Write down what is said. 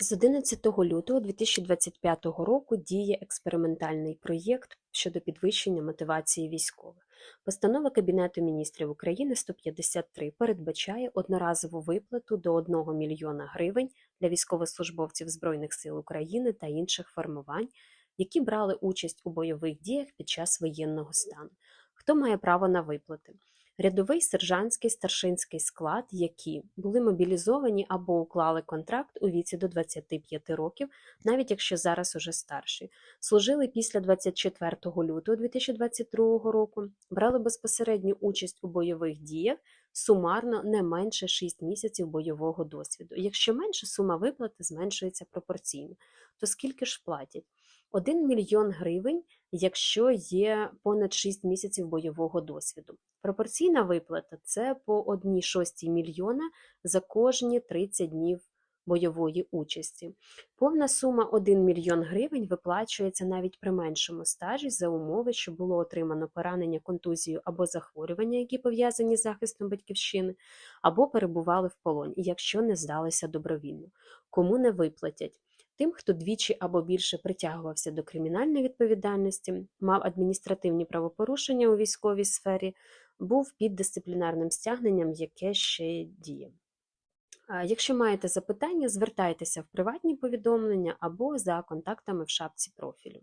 З 11 лютого 2025 року діє експериментальний проєкт щодо підвищення мотивації військових. Постанова Кабінету міністрів України 153 передбачає одноразову виплату до 1 мільйона гривень для військовослужбовців Збройних сил України та інших формувань, які брали участь у бойових діях під час воєнного стану. Хто має право на виплати? Рядовий сержантський старшинський склад, які були мобілізовані або уклали контракт у віці до 25 років, навіть якщо зараз уже старші, служили після 24 лютого 2022 року, брали безпосередню участь у бойових діях, сумарно не менше 6 місяців бойового досвіду. Якщо менше, сума виплати зменшується пропорційно. То скільки ж платять? 1 мільйон гривень, якщо є понад 6 місяців бойового досвіду. Пропорційна виплата це по 1 шостій мільйона за кожні 30 днів бойової участі. Повна сума 1 мільйон гривень виплачується навіть при меншому стажі за умови, що було отримано поранення, контузію або захворювання, які пов'язані з захистом батьківщини, або перебували в полоні, якщо не здалися добровільно. Кому не виплатять? Тим, хто двічі або більше притягувався до кримінальної відповідальності, мав адміністративні правопорушення у військовій сфері, був під дисциплінарним стягненням, яке ще діє. Якщо маєте запитання, звертайтеся в приватні повідомлення або за контактами в шапці профілю.